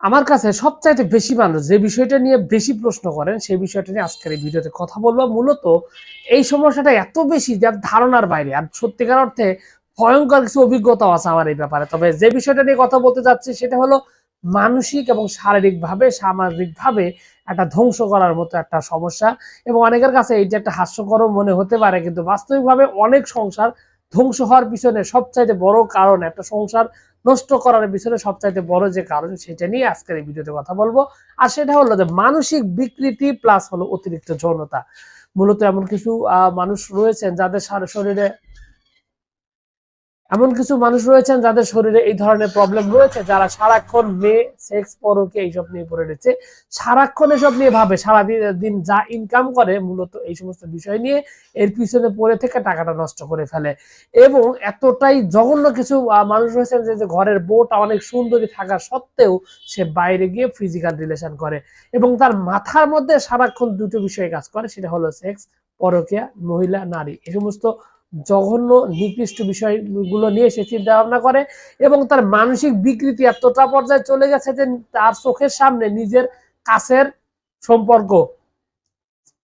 আমার কাছে সবচাইতে বেশি মানুষ যে বিষয়টা নিয়ে বেশি প্রশ্ন করেন, সেই বিষয়টা নিয়ে আজকের এই ভিডিওতে কথা বলব। মূলত এই সমস্যাটা এত বেশি যার ধারণার বাইরে, আর সত্যিকার অর্থে ভয়ঙ্কর কিছু অভিজ্ঞতাও আছে আমার এই ব্যাপারে। তবে যে বিষয়টা নিয়ে কথা বলতে যাচ্ছি সেটা হলো মানসিক এবং শারীরিকভাবে, সামাজিকভাবে একটা ধ্বংস করার মতো একটা সমস্যা। এবং অনেকের কাছে এইটা একটা হাস্যকর মনে হতে পারে, কিন্তু বাস্তবিকভাবে অনেক সংসার ধ্বংস হওয়ার পিছনে সবচাইতে বড় কারণ একটা সংসার নষ্ট করার পিছনে সবচাইতে বড় যে কারণ সেটা নিয়ে আজকের এই ভিডিওতে কথা বলব। আর সেটা হলো যে মানসিক বিকৃতি প্লাস হলো অতিরিক্ত যৌনতা। মূলত এমন কিছু মানুষ রয়েছেন যাদের শরীরে এমন কিছু মানুষ রয়েছেন যাদের শরীরে এই ধরনের প্রবলেম রয়েছে, যারা সারাক্ষণ মেয়ে সেক্স পরকে এইসব নিয়ে পড়ে রয়েছে। সারাক্ষণ এসব নিয়ে ভাবে, সারাদিন, দিন যা ইনকাম করে, মূলত এই সমস্ত বিষয় নিয়ে এর পিছনে পড়ে থেকে টাকাটা নষ্ট করে ফেলে। এবং এতটাই জঘন্য কিছু মানুষ রয়েছেন যে যে ঘরের বউটা অনেক সুন্দরী থাকা সত্ত্বেও সে বাইরে গিয়ে ফিজিক্যাল রিলেশন করে। এবং তার মাথার মধ্যে সারাক্ষণ দুটো বিষয়ে কাজ করে, সেটা হলো সেক্স পরকিয়া মহিলা, নারী। এই সমস্ত জঘন্য, নিকৃষ্ট বিষয়গুলো নিয়ে সে চিন্তা ভাবনা করে এবং তার মানসিক বিকৃতি এতটা পর্যায়ে চলে গেছে যে তার চোখের সামনে নিজের কাছের সম্পর্ক,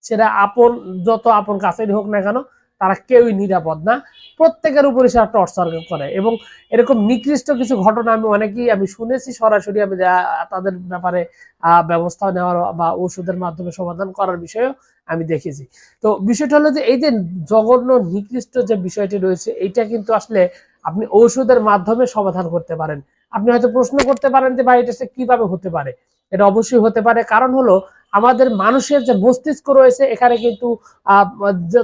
সেটা আপন, যত আপন কাছেরই হোক না কেন, তারা কেউই নিরাপদ না। প্রত্যেকের উপরে সে টর্চার করে এবং এরকম নিকৃষ্ট কিছু ঘটনা আমি অনেকেই আমি শুনেছি, সরাসরি আমি তাদের ব্যাপারে ব্যবস্থা নেওয়ার বা ওষুধের মাধ্যমে সমাধান করার বিষয়েও আমি দেখেছি। তো বিষয়টা হলো যে এই যে জঘন্য, নিকৃষ্ট যে বিষয়টি রয়েছে, এইটা কিন্তু আসলে আপনি ঔষধের মাধ্যমে সমাধান করতে পারেন। আপনি হয়তো প্রশ্ন করতে পারেন যে, ভাই, এটা কীভাবে হতে পারে? এটা অবশ্যই হতে পারে। কারণ হলো, আমাদের মানুষের যে মস্তিষ্ক রয়েছে, এখানে কিন্তু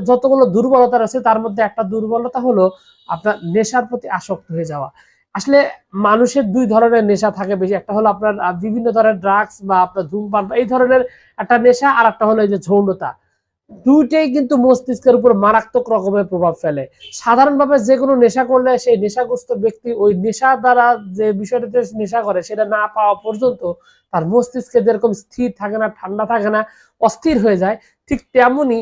যতগুলো দুর্বলতা রয়েছে, তার মধ্যে একটা দুর্বলতা হলো আপনার নেশার প্রতি আসক্ত হয়ে যাওয়া। আসলে মানুষের দুই ধরনের নেশা থাকে বেশি। একটা হলো আপনার বিভিন্ন ধরনের ড্রাগস বা আপনার ধূমপান এই ধরনের একটা নেশা, আর একটা হলো এই যে যৌনতা। দুইটাই কিন্তু মস্তিষ্কের উপর মারাত্মক রকমের প্রভাব ফেলে। সাধারণভাবে যে কোনো নেশা করলে সেই নেশাগ্রস্ত ব্যক্তি ওই নেশা দ্বারা যে বিষয়টাতে নেশা করে সেটা না পাওয়া পর্যন্ত তার মস্তিষ্কে যেরকম স্থির থাকে না, ঠান্ডা থাকে না, অস্থির হয়ে যায়, ঠিক তেমনি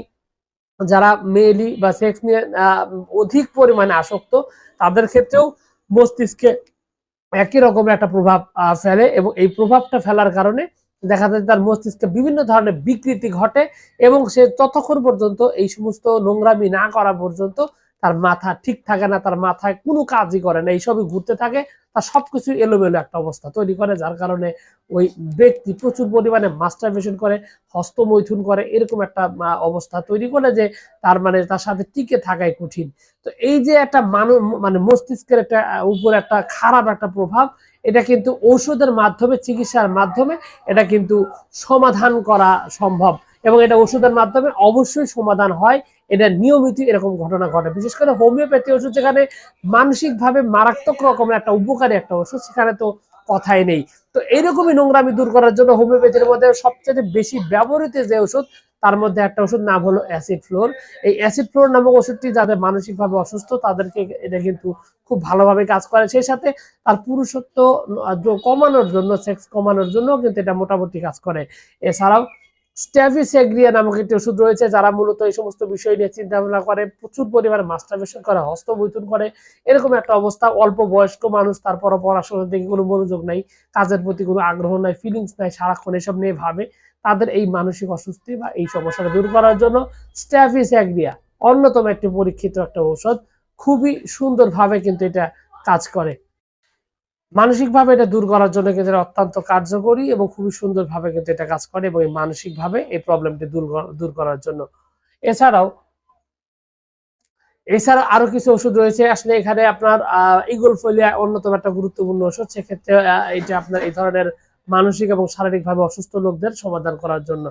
যারা মেয়েলি বা সেক্স নিয়ে অধিক পরিমাণে আসক্ত, তাদের ক্ষেত্রেও মস্তিষ্কে একই রকম একটা প্রভাব ফেলে এবং এই প্রভাবটা ফেলার কারণে দেখা যায় তার মস্তিষ্কে বিভিন্ন ধরনের বিকৃতি ঘটে এবং সে ততক্ষণ পর্যন্ত এই সমস্ত নোংরামি না করা পর্যন্ত তার মাথা ঠিক থাকে না, তার মাথায় কোনো কাজই করে না, এইসবই ঘুরতে থাকে, তার সবকিছু এলোমেলো একটা অবস্থা তৈরি করে, যার কারণে ওই ব্যক্তি প্রচুর পরিমাণে মাস্টারবেশন করে, হস্তমৈথুন করে, এরকম একটা অবস্থা তৈরি করে যে তার মানে তার সাথে টিকে থাকাই কঠিন। তো এই যে একটা মানুষ মানে মস্তিষ্কের একটা উপর একটা খারাপ একটা প্রভাব, এটা কিন্তু ঔষধের মাধ্যমে, চিকিৎসার মাধ্যমে, এটা কিন্তু সমাধান করা সম্ভব। এবং এটা ওষুধের মাধ্যমে অবশ্যই সমাধান হয়। এটা নিয়মিত এরকম ঘটনা ঘটে। বিশেষ করে হোমিওপ্যাথি ওষুধ যেখানে মানসিকভাবে মারাত্মক রকমের একটা উপকারী একটা ওষুধ, সেখানে তো কথাই নেই। তো এইরকমই নোংরামি দূর করার জন্য হোমিওপ্যাথির মধ্যে সবচেয়ে বেশি ব্যবহৃত যে ওষুধ, তার মধ্যে একটা ওষুধ নাম হলো অ্যাসিড ফ্লোর। এই অ্যাসিড ফ্লোর নামক ওষুধটি যাদের মানসিকভাবে অসুস্থ, তাদেরকে এটা কিন্তু খুব ভালোভাবে কাজ করে। সেই সাথে তার পুরুষত্ব কমানোর জন্য, সেক্স কমানোর জন্য কিন্তু এটা মোটামুটি কাজ করে। এছাড়াও স্ট্যাভিসেগ্রিয়া নামক একটি ওষুধ রয়েছে যারা মূলত এই সমস্ত বিষয় নিয়ে চিন্তা ভাবনা করে, প্রচুর পরিমাণে মাস্টারবেশন করে হস্তবৈথুন করে, এরকম একটা অবস্থা, অল্প বয়স্ক মানুষ, তারপরও পড়াশোনার দিকে কোনো মনোযোগ নাই, কাজের প্রতি কোনো আগ্রহ নাই ফিলিংস নাই, সারাক্ষণ এসব নিয়ে ভাবে, তাদের এই মানসিক অস্বস্তি বা এই সমস্যাটা দূর করার জন্য স্ট্যাভিসেগ্রিয়া অন্যতম একটি পরীক্ষিত একটা ঔষধ, খুবই সুন্দরভাবে কিন্তু এটা কাজ করে। মানসিকভাবে এটা দূর করার জন্য কিন্তু অত্যন্ত কার্যকরী এবং খুবই সুন্দরভাবে কিন্তু এটা কাজ করে এবং মানসিকভাবে এই প্রবলেমটি দূর দূর করার জন্য। এছাড়াও, এছাড়া আরও কিছু ওষুধ রয়েছে। আসলে এখানে আপনার ইগল ফলিয়া অন্যতম একটা গুরুত্বপূর্ণ ওষুধ। সেক্ষেত্রে এটা আপনার এই ধরনের মানসিক এবং শারীরিকভাবে অসুস্থ লোকদের সমাধান করার জন্য।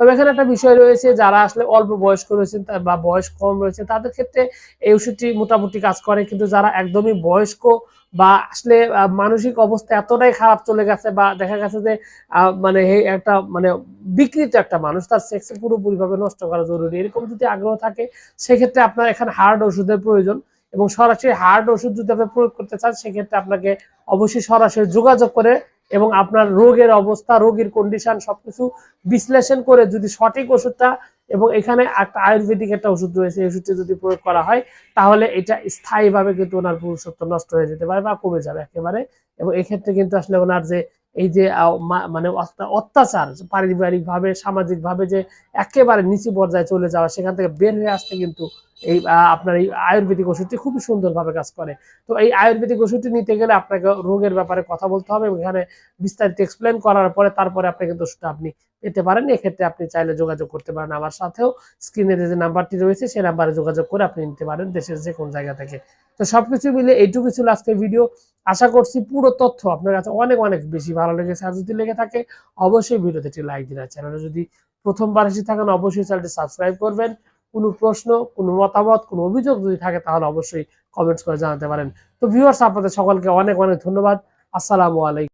তবে এখানে একটা বিষয় রয়েছে, যারা আসলে অল্প বয়স্ক রয়েছেন বা বয়স কম রয়েছে, তাদের ক্ষেত্রে এই ওষুধটি মোটামুটি কাজ করে। কিন্তু যারা একদমই বয়স্ক বা আসলে মানসিক অবস্থা এতটাই খারাপ চলে গেছে বা দেখা গেছে যে মানে একটা মানে বিকৃত একটা মানুষ, তার সেক্স পুরোপুরিভাবে নষ্ট করা জরুরি। এরকম যদি আগ্রহ থাকে, সেক্ষেত্রে আপনার এখানে হার্ড ওষুধের প্রয়োজন এবং সরাসরি হার্ড ওষুধ যদি আপনি প্রয়োগ করতে চান, সেক্ষেত্রে আপনাকে অবশ্যই সরাসরি যোগাযোগ করে এবং আপনার রোগের অবস্থা, রোগীর কন্ডিশন সবকিছু বিশ্লেষণ করে যদি সঠিক ওষুধটা এবং এখানে একটা আয়ুর্বেদিক একটা ওষুধ রয়েছে ওষুধটি যদি প্রয়োগ করা হয়, তাহলে এটা স্থায়ীভাবে কিন্তু ওনার পুরুষত্ব নষ্ট হয়ে যেতে পারে বা কমে যাবে একেবারে। এবং এক্ষেত্রে কিন্তু আসলে ওনার যে, এই যে মানে অত্যাচার পারিবারিকভাবে, সামাজিকভাবে যে একেবারে নিচু পর্যায়ে চলে যাওয়া, সেখান থেকে বের হয়ে আসতে কিন্তু এই আপনার এই আয়ুর্বেদিক ওষুধটি খুবই সুন্দরভাবে কাজ করে। তো এই আয়ুর্বেদিক ওষুধটি নিতে গেলে আপনাকে রোগের ব্যাপারে কথা বলতে হবে এখানে বিস্তারিত এক্সপ্লেন করার পরে তারপরে আপনি কিন্তু ওষুধটা আপনি পেতে পারেন। এক্ষেত্রে আপনি চাইলে যোগাযোগ করতে পারেন আমার সাথেও। স্ক্রিনে যে নাম্বারটি রয়েছে সেই নাম্বারে যোগাযোগ করে আপনি নিতে পারেন দেশের যে কোন জায়গা থেকে। তো সবকিছু মিলে এইটুকু ছিল আজকের ভিডিও আশা করছি পুরো তথ্য আপনার কাছে অনেক অনেক বেশি ভালো লেগেছে। আর যদি লেগে থাকে, অবশ্যই ভিডিওতে একটি লাইক দিন। আর চ্যানেলে যদি প্রথমবার এসে থাকেন, অবশ্যই চ্যানেলটি সাবস্ক্রাইব করবেন। কোনো প্রশ্ন, কোনো মতামত, কোনো অভিযোগ যদি থাকে, তাহলে অবশ্যই কমেন্টস করে জানাতে পারেন। তো ভিউয়ার্স আপনাদের সকলকে অনেক অনেক ধন্যবাদ। আসসালামু আলাইকুম।